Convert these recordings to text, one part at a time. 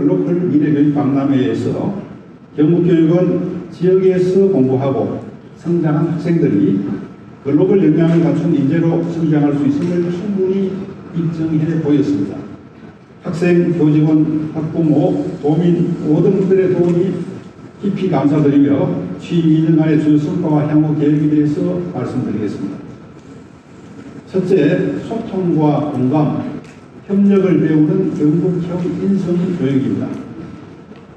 글로벌 미래교육 박람회에서 경북교육은 지역에서 공부하고 성장한 학생들이 글로벌 역량을 갖춘 인재로 성장할 수 있음을 충분히 입증해 보였습니다. 학생, 교직원, 학부모, 도민 모든 분들의 도움이 깊이 감사드리며 취임 2년간의 주 성과와 향후 계획에 대해서 말씀드리겠습니다. 첫째, 소통과 공감, 협력을 배우는 영국형 인성 교육입니다.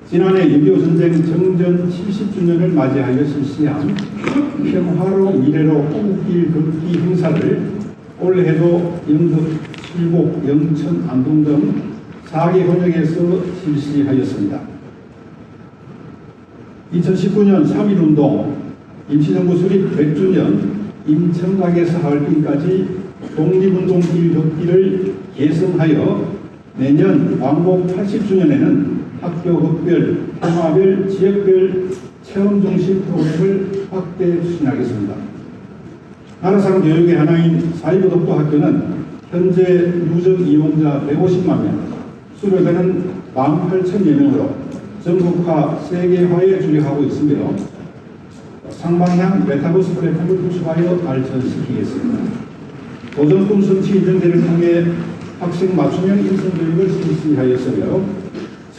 지난해 6.25 전쟁 정전 70주년을 맞이하여 실시한 평화로 미래로 호국길 걷기 행사를 올해도 영덕, 칠곡, 영천, 안동 등 4개 권역에서 실시하였습니다. 2019년 3.1운동, 임시정부 수립 100주년, 임청각에서 하얼빈까지 독립운동길 걷기를 개성하여 내년 왕복 80주년에는 학교 급별, 테마별, 지역별 체험 중심 프로그램을 확대 추진하겠습니다. 나라상 교육의 하나인 사이버독도 학교는 현재 누적 이용자 150만 명, 수료자는 18,000여 명으로 전국화, 세계화에 주력하고 있으며 상방향 메타버스 플랫폼을 구축하여 발전시키겠습니다. 도전꿈 성취 인증대를 통해 학생 맞춤형 인성교육을 실시하였으며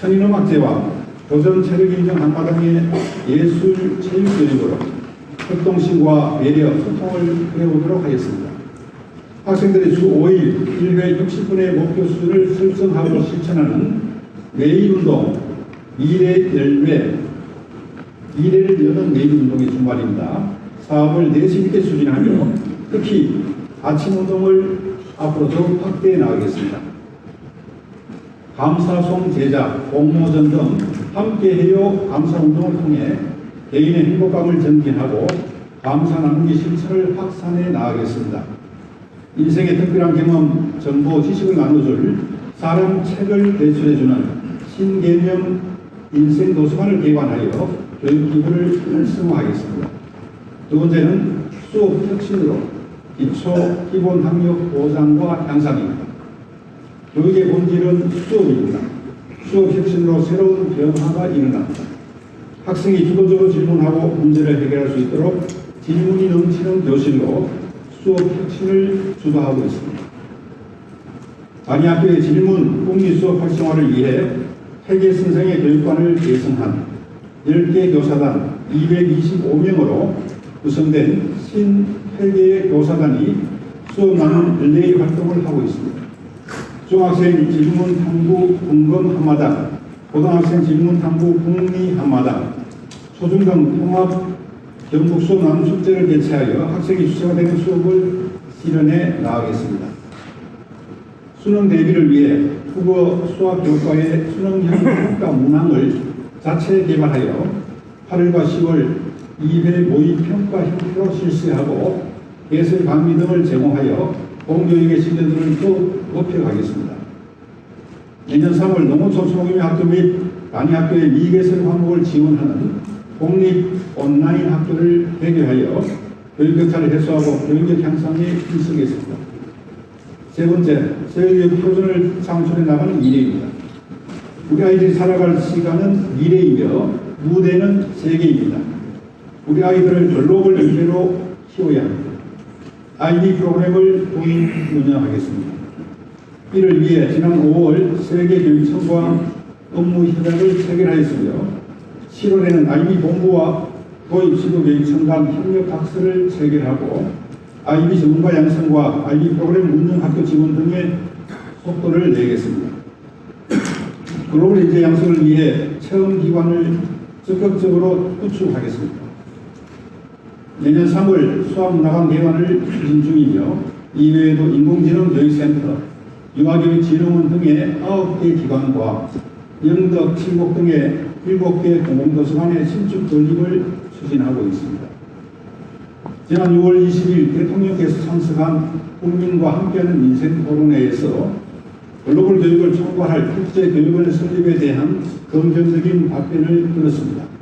천인음악제와 도전 체력 인정 한마당의 예술 체육교육으로 협동심과 배려, 소통을 배우도록 하겠습니다. 학생들이 주 5일 1회 60분의 목표 수를 설정하고 실천하는 매일운동, 미래 열매, 미래를 여는 매일운동의 주말입니다. 사업을 내실 있게 추진하며 특히 아침 운동을 앞으로 더욱 확대해 나가겠습니다. 감사송 제작, 공모전 등 함께해요 감사 운동을 통해 개인의 행복감을 증진하고 감사 나누기 실천을 확산해 나가겠습니다. 인생의 특별한 경험, 정보, 지식을 나눠줄 사람 책을 대출해주는 신개념 인생 도서관을 개관하여 교육 기부를 활성화하겠습니다. 두 번째는 수업 혁신으로 기초 기본 학력 보장과 향상입니다. 교육의 본질은 수업입니다. 수업 혁신으로 새로운 변화가 일어납니다. 학생이 주도적으로 질문하고 문제를 해결할 수 있도록 질문이 넘치는 교실로 수업 혁신을 주도하고 있습니다. 단위 학교의 질문 공리 수업 활성화를 위해 회계 선생의 교육관을 개성한 10개 교사단 225명으로 구성된 신 회계 교사단이 수업 나눔 릴레이 활동을 하고 있습니다. 중학생 질문 탐구 궁금 한마당, 고등학생 질문 탐구 국리 한마당, 초중등 통합 전국 수업 나눔 숙제를 개최하여 학생이 주체가 되는 수업을 실현해 나가겠습니다. 수능 대비를 위해 국어 수학 교과의 수능형 평가 문항을 자체 개발하여 8월과 10월 2회 모의 평가 형태로 실시하고 해설 강의 등을 제공하여 공교육의 신뢰도를 더욱 높여가겠습니다. 내년 3월 농어촌 소규모 학교 및 단위 학교의 미개설 과목을 지원하는 공립 온라인 학교를 개교하여 교육 격차를 해소하고 교육적 향상에 힘쓰겠습니다. 세 번째, 세계의 표준을 창출해 나가는 미래입니다. 우리 아이들이 살아갈 시간은 미래이며 무대는 세계입니다. 우리 아이들을 글로벌 연계로 키워야 합니다. 아이디 프로그램을 도입 운영하겠습니다. 이를 위해 지난 5월 세계교육청과 업무 협약을 체결하였으며 7월에는 아이비 본부와 도입지도교육청 간 협력 각서를 체결하고 아이비 전문가 양성과 아이비 프로그램 운영 학교 지원 등의 속도를 내겠습니다. 글로벌 인재 양성을 위해 체험 기관을 적극적으로 구축하겠습니다. 내년 3월 수학문화관 개관을 추진 중이며 이외에도 인공지능 교육센터, 유아교육진흥원 등의 9개 기관과 영덕, 칠곡 등의 7개 공공도서관의 신축 건립을 추진하고 있습니다. 지난 6월 20일 대통령께서 참석한 국민과 함께하는 인생 토론회에서 글로벌 교육을 총괄할 국제교육원의 설립에 대한 긍정적인 답변을 들었습니다.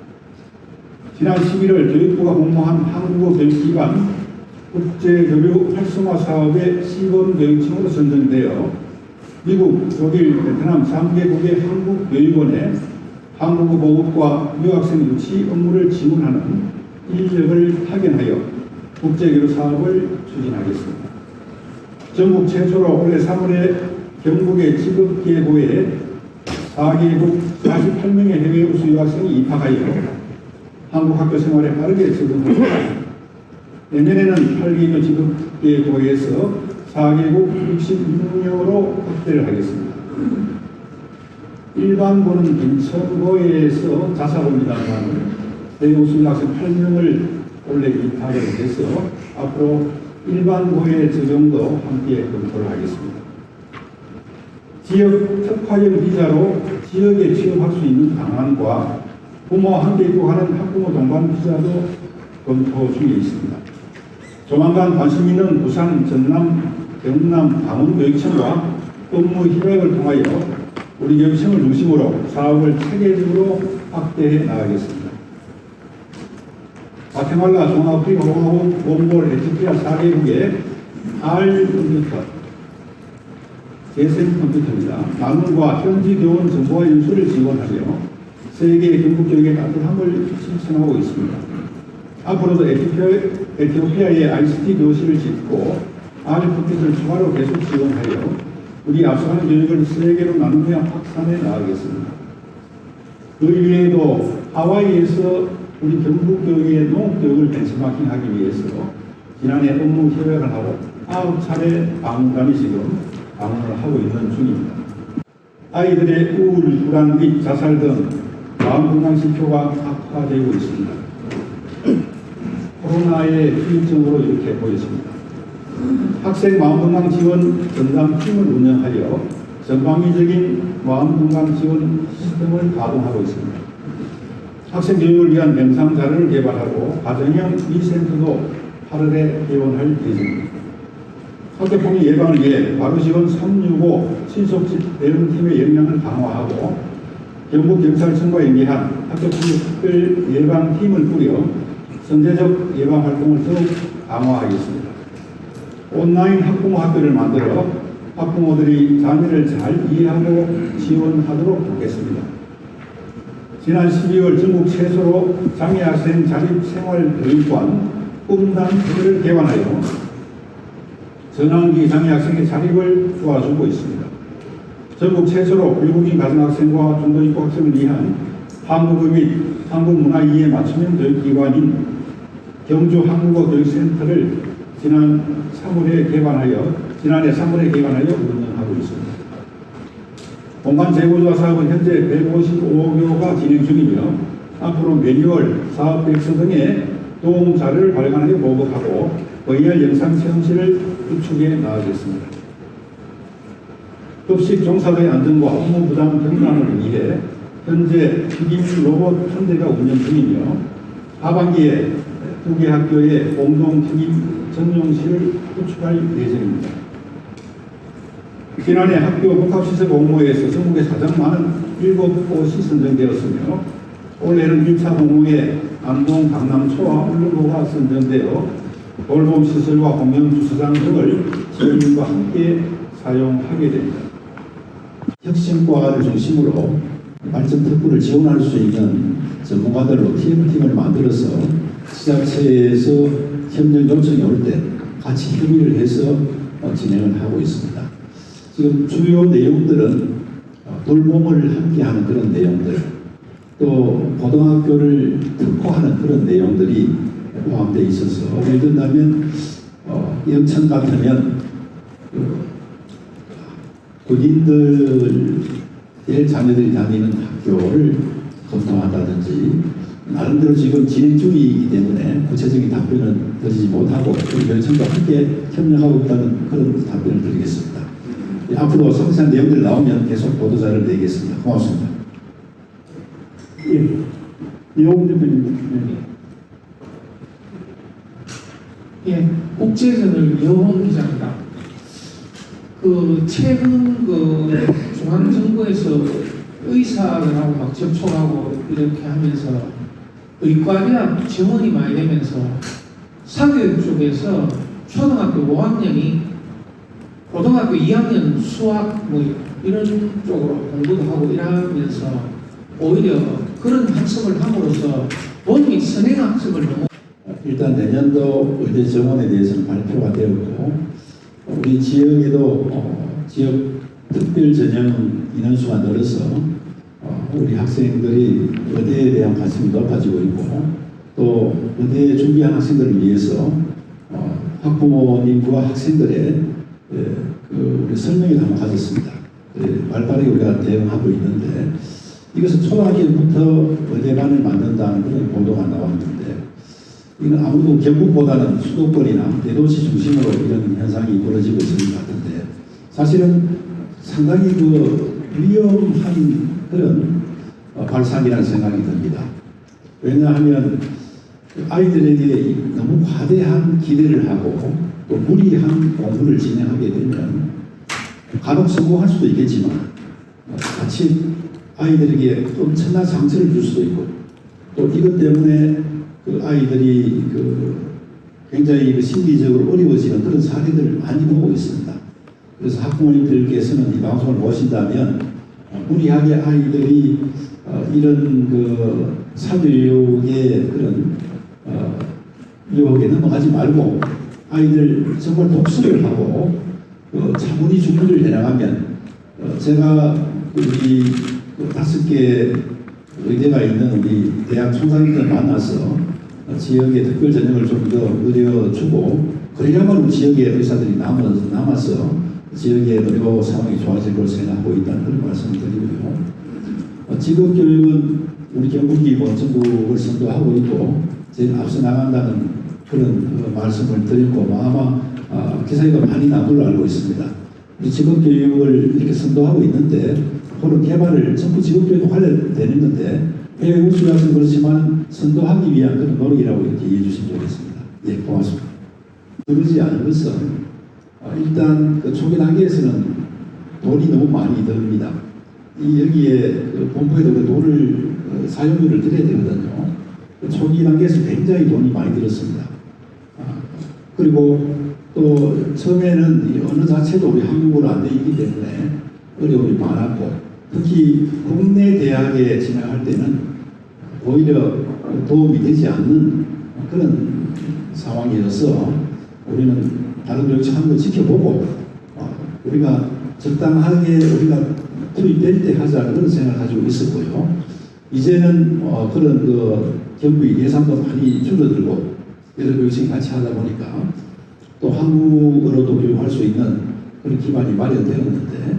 지난 11월 교육부가 공모한 한국어 교육기관 국제교육 활성화 사업의 시범 교육청으로 선정되어 미국, 독일, 베트남 3개국의 한국 교육원에 한국어 보급과 유학생 유치 업무를 지원하는 인력을 파견하여 국제교류 사업을 추진하겠습니다. 전국 최초로 올해 3월에 경북의 직업계고에 4개국 48명의 해외 우수 유학생이 입학하여 한국 학교 생활에 빠르게 적응하고 내년에는 8개국 직업계고에서 4개국 66명으로 확대를 하겠습니다. 일반고는 인천고에서 자사고입니다만 대우수 유학생 8명을 올해 입학을 해서 앞으로 일반고의 적용도 함께 검토를 하겠습니다. 지역 특화형 비자로 지역에 취업할 수 있는 방안과 부모와 함께 입국하는 학부모 동반 비자도 검토 중에 있습니다. 조만간 관심 있는 부산, 전남, 경남, 강원 교육청과 업무 협약을 통하여 우리 교육청을 중심으로 사업을 체계적으로 확대해 나가겠습니다. 과테말라, 동아프리카, 공화국, 몽골, 에티오피아 4개국의 R 컴퓨터, 재생 컴퓨터입니다. 방문과 현지 교원 정보와 연수를 지원하며 세계 교육의 따뜻함을 실천하고 있습니다. 앞으로도 에티오피아, 에티오피아의 ICT 교실을 짓고 컴퓨터를 추가로 계속 지원하여 우리 앞서가는 교육을 세계로 나누며 확산해 나가겠습니다. 그 이외에도 하와이에서 우리 경북 교육의 농업 교육을 벤치마킹하기 위해서 지난해 업무 협약을 하고 아홉 차례 방문관이 지금 방문을 하고 있는 중입니다. 아이들의 우울, 불안 및 자살 등 마음 건강 지표가 악화되고 있습니다. 코로나의 후유증으로 이렇게 보였습니다. 학생 마음건강 지원 전담팀을 운영하여 전방위적인 마음건강 지원 시스템을 가동하고 있습니다. 학생 교육을 위한 영상 자료를 개발하고 가정형 이센터도 8월에 개원할 예정입니다. 학교폭력 예방을 위해 바로 지원 365 신속 대응팀의 역량을 강화하고 경북경찰청과 연계한 학교폭력 예방팀을 꾸려 선제적 예방 활동을 더욱 강화하겠습니다. 온라인 학부모 학교를 만들어 학부모들이 자녀를 잘 이해하고 지원하도록 하겠습니다. 지난 12월 전국 최초로 장애학생 자립생활교육관 꿈단체를 개관하여 전환기 장애학생의 자립을 도와주고 있습니다. 전국 최초로 외국인 가정학생과 중도입국 학생을 위한 한국어 및 한국 문화 이해 맞춤형 교육기관인 경주 한국어 교육센터를 지난 3월에 개관하여 지난해 3월에 개관하여 운영하고 있습니다. 공간 재고조화 사업은 현재 155교가 진행 중이며 앞으로 매뉴얼, 사업 백서 등의 도움 자료를 발간하여 보급하고 VR 영상 체험실을 구축해 나가겠습니다. 급식 종사자의 안전과 업무 부담 경감을 위해 현재 튀김 로봇 한 대가 운영 중이며 하반기에 두 개 학교에 공동 튀김 전용실을 구축할 예정입니다. 지난해 학교 복합시설 공모에서 전국에 가장 많은 7곳이 선정되었으며 올해는 1차 공모에 안동, 강남 초와 울릉도가 선정되어 돌봄시설과 공영주차장 등을 시민과 함께 사용하게 됩니다. 혁신과를 중심으로 발전 특구를 지원할 수 있는 전문가들로 TM팀을 만들어서 지자체에서 협력 요청이 올 때 같이 협의를 해서 어, 진행을 하고 있습니다. 지금 주요 내용들은 어, 돌봄을 함께하는 그런 내용들, 또 고등학교를 특화하는 그런 내용들이 포함되어 있어서 예를 든다면 어, 영천 같으면 그 군인들의 자녀들이 다니는 학교를 검토한다든지 나름대로 지금 진행 중이기 때문에 구체적인 답변은 드리지 못하고 우리 면청과 함께 협력하고 있다는 그런 답변을 드리겠습니다. 예, 앞으로 상세한 내용들 나오면 계속 보도자를 내겠습니다. 고맙습니다. 예. 이용 대표님. 예, 국제전을 이호원 기자입니다. 그 최근 그 중앙정부에서 의사들하고 막 접촉하고 이렇게 하면서 의과대학 지원이 많이 되면서 사교육 쪽에서 초등학교 5학년이 고등학교 2학년 수학 뭐 이런 쪽으로 공부도 하고 이러면서 오히려 그런 학습을 함으로써 본인이 선행 학습을 너무 일단 내년도 의대 정원에 대해서는 발표가 되었고 우리 지역에도 어, 지역 특별 전형 인원수가 늘어서 어, 우리 학생들이 의대에 대한 관심이 높아지고 있고 또 의대에 준비한 학생들을 위해서 어, 학부모님과 학생들의 예, 그 우리 설명회를 한번 가졌습니다. 예, 발빠르게 우리가 대응하고 있는데 이것은 초등학교부터 의대반을 만든다는 그런 보도가 나왔는데 이건 아무도 경북보다는 수도권이나 대도시 중심으로 이런 현상이 벌어지고 있는 것 같은데 사실은 상당히 그 위험한 그런 어, 발상이라는 생각이 듭니다. 왜냐하면 아이들에게 이 너무 과대한 기대를 하고 또 무리한 공부를 진행하게 되면 간혹 성공할 수도 있겠지만 어, 같이 아이들에게 엄청난 상처를 줄 수도 있고 또 이것 때문에 그 아이들이 그 굉장히 그 심리적으로 어려워지는 그런 사례들을 많이 보고 있습니다. 그래서 학부모님들께서는 이 방송을 보신다면 어, 무리하게 아이들이 어, 이런 그 사교육의 그런 어, 유혹에 넘어가지 말고 아이들 정말 독서를 하고 어, 차분히 준비를 해나가면 어, 제가 우리 그 다섯 개 의대가 있는 우리 대학 총장님들 만나서 어, 지역의 특별 전형을 좀 더 늘려주고 그래야만 우리 지역의 의사들이 남아서, 남아서 지역의 의료 상황이 좋아질 것을 생각하고 있다는 그런 말씀을 드리고요. 어, 직업 교육은 우리 경북이 뭐 전국을 선도하고 있고 제일 앞서 나간다는 그런 어, 말씀을 드렸고 뭐 아마 아, 기사가 많이 나온 걸로 알고 있습니다. 우리 직업 교육을 이렇게 선도하고 있는데 그런 개발을 전부 직업 교육도 관련되는 건데 해외 우수학생 그렇지만 선도하기 위한 그런 노력이라고 이렇게 이해해 주시면 좋겠습니다. 예, 고맙습니다. 그러지 않은 것은 어, 일단 그 초기 단계에서는 돈이 너무 많이 듭니다. 이 여기에 그 본부에도 그 돈을 어, 사용료를 드려야 되거든요. 그 초기 단계에서 굉장히 돈이 많이 들었습니다. 아, 그리고 또 처음에는 이 언어 자체도 우리 한국어로 안 돼 있기 때문에 어려움이 많았고 특히 국내 대학에 진학할 때는 오히려 도움이 되지 않는 그런 상황이어서 우리는 다른 하는 거 지켜보고 어, 우리가 적당하게 우리가 투입될 때 하자는 그런 생각을 가지고 있었고요. 이제는 어, 그런 그 경비 예산도 많이 줄어들고 여러 교육생이 같이 하다 보니까 또 한국어로도 교육할 수 있는 그런 기반이 마련되었는데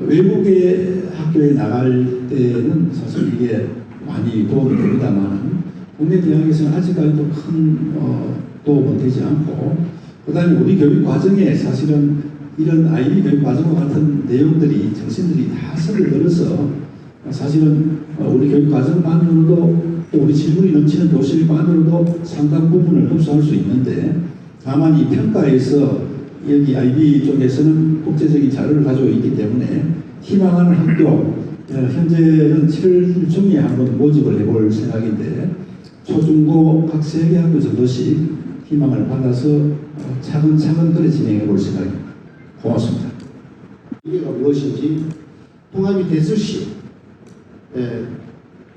외국의 학교에 나갈 때는 사실 이게 많이 도움이 됩니다만 국내 대학에서는 아직까지도 큰 어, 도움은 되지 않고 그다음에 우리 교육 과정에 사실은 이런 아이비 교육 과정과 같은 내용들이 정신들이 다 섞여 들어서 사실은 어, 우리 교육 과정만으로도 또 우리 질문이 넘치는 교실만으로도 상당 부분을 흡수할 수 있는데 다만 이 평가에서 여기 IB 쪽에서는 국제적인 자료를 가지고 있기 때문에 희망하는 학교 어, 현재는 7월 중에 한번 모집을 해볼 생각인데 초중고 각세개 학교 정도씩 희망을 받아서 어, 차근차근 그래 진행해 볼 생각입니다. 고맙습니다. 이게가 무엇인지 통합이 됐을 시, 에,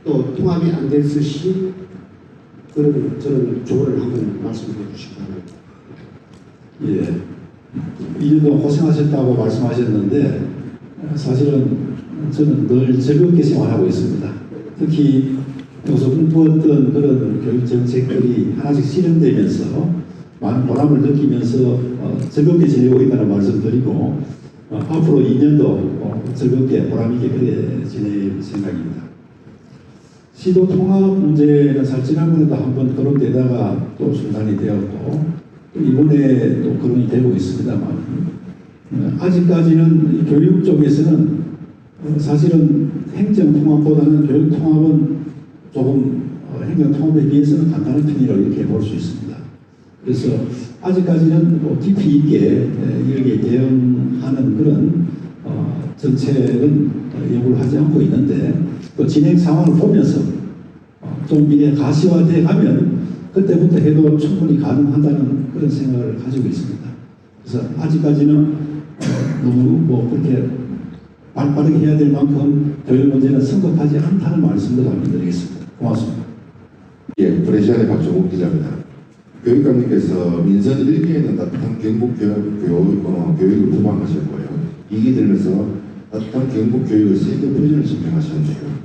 또 통합이 안 됐을 시, 그런 저는 조언을 한번 말씀해 주시기 바랍니다. 예. 이년도 고생하셨다고 말씀하셨는데 어, 사실은 저는 늘 즐겁게 생활하고 있습니다. 특히 여기서 꿈꾸었던 그런 교육 정책들이 하나씩 실현되면서 많은 보람을 느끼면서 어, 즐겁게 지내고 있다는 말씀 드리고 어, 앞으로 2년도 어, 즐겁게 보람 있게 그래 지낼 생각입니다. 시도 통합 문제는 사실 지난번에도 한번 거론되다가 또 중단이 되었고 또 이번에 또 거론이 되고 있습니다만 어, 아직까지는 교육 쪽에서는 어, 사실은 행정 통합보다는 교육 통합은 조금 어, 행정 통합에 비해서는 간단한 편이라고 이렇게 볼 수 있습니다. 그래서 아직까지는 뭐 깊이 있게 에, 여기에 대응하는 그런 어, 정책은 어, 요구를 하지 않고 있는데 또 진행 상황을 보면서 어, 좀 이게 가시화돼 가면 그때부터 해도 충분히 가능하다는 그런 생각을 가지고 있습니다. 그래서 아직까지는 너무 뭐 그렇게 발빠르게 해야 될 만큼 교육 문제는 성급하지 않다는 말씀도 남겨드리겠습니다. 고맙습니다. 예, 브레시안의 박종욱 기자입니다. 교육감님께서 민선 1기에는 따뜻한 경북 교육, 교육, 어, 교육을 모방하셨고요. 2기 들면서 따뜻한 경북 교육의 세계 표준을 증명하셨네요.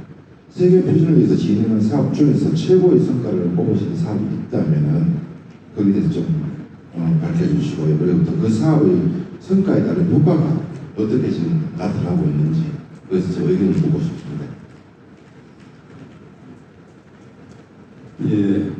세계 표준을 위해서 진행한 사업 중에서 최고의 성과를 뽑으신 사업이 있다면은 거기에 대해서 좀 어, 밝혀주시고요. 그리고 또 그 사업의 성과에 따른 효과가 어떻게 지금 나타나고 있는지 그래서 저 의견을 보고 싶습니다. 예.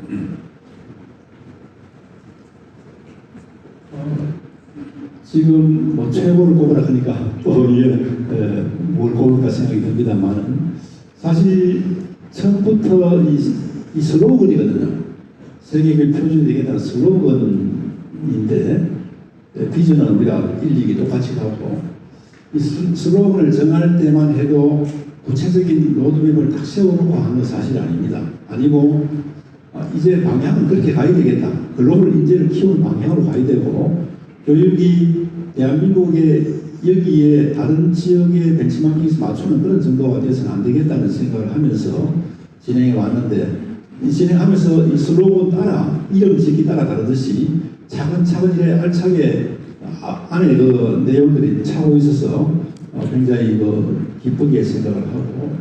지금 뭐 최고를 꼽으라 하니까 또 예, 꼽을까 생각이 듭니다만은 사실 처음부터 이, 이 슬로건이거든요. 세계교육 표준이 되겠다는 슬로건인데 에, 비전은 우리가 1, 2기 똑같이 가고 이 슬- 슬로건을 정할 때만 해도 구체적인 로드맵을 딱 세워놓고 하는 건 사실 아닙니다. 아니고 아, 이제 방향은 그렇게 가야 되겠다. 글로벌 인재를 키우는 방향으로 가야 되고 교육이 대한민국의 여기에 다른 지역의 벤치마킹에서 맞추는 그런 정도가 돼서는 안 되겠다는 생각을 하면서 진행해 왔는데 이 진행하면서 이 슬로건 따라 이름 짓기 따라 다르듯이 차근차근 이래 알차게 아- 안에 그 내용들이 차고 있어서 어, 굉장히 그 기쁘게 생각을 하고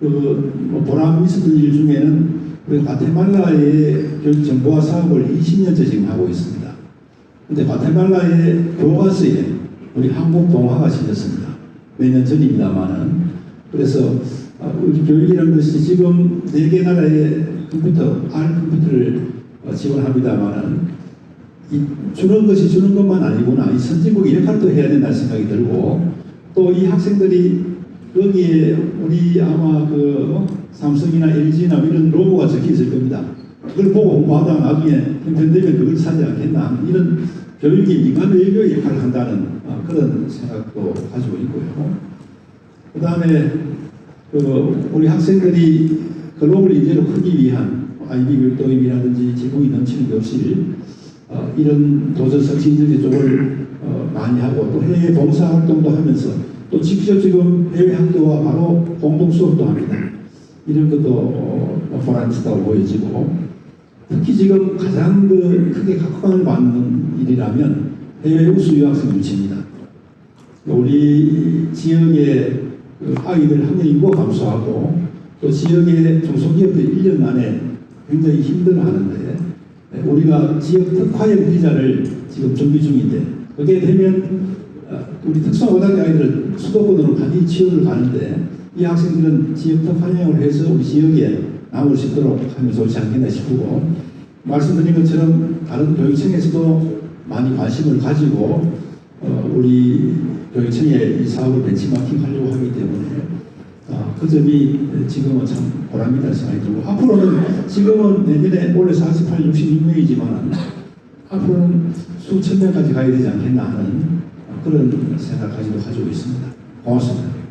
그뭐 보람 있었던 일 중에는 우리 과테말라의 정보화 사업을 20년째 지금 하고 있습니다. 근데 과테말라의 교과서에 우리 한국 동화가 실렸습니다. 몇 년 전입니다만은 그래서 아, 우리 교육이라는 것이 지금 네 개 나라의 컴퓨터, R 컴퓨터를 어, 지원합니다만은 이 주는 것이 주는 것만 아니구나. 이 선진국의 역할도 해야 된다는 생각이 들고 또 이 학생들이 여기에 우리 아마 그 삼성이나 LG나 이런 로고가 적혀 있을 겁니다. 그걸 보고 공부하다가 나중에 형편되면 그걸 사지 않겠나. 이런 교육이 민간 외교의 역할을 한다는 어, 그런 생각도 가지고 있고요. 그 다음에 그 우리 학생들이 글로벌 인재로 크기 위한 IB 교육 도입이라든지 지붕이 넘치는 교실 어, 이런 도전 혁신적인 쪽을 어, 많이 하고 또 해외 봉사 활동도 하면서 또 직접 지금 해외 학교와 바로 공동 수업도 합니다. 이런 것도 어, 보람있다고 보여지고 특히 지금 가장 그 크게 각광을 받는 일이라면 해외 우수 유학생 유치입니다. 우리 지역의 그 아이들 학년 인구가 감소하고 또 지역의 중소기업들이 1년 안에 굉장히 힘들어하는데 우리가 지역 특화형 비자를 지금 준비 중인데 그게 되면 어, 우리 특수고등학교 아이들은 수도권으로 많이 지원을 가는데 이 학생들은 지역 특화형을 해서 우리 지역에 남을 수 있도록 하면 좋지 않겠나 싶고 말씀드린 것처럼 다른 교육청에서도 많이 관심을 가지고 어, 우리 교육청에 이 사업을 벤치마킹 하려고 하기 때문에 아, 그 점이 지금은 참 보람이다 생각이 들고 앞으로는 지금은 내년에 올해 48, 66명이지만 앞으로는 수천 명까지 가야 되지 않겠나 하는 그런 생각 가지고 가지고 있습니다. 고맙습니다.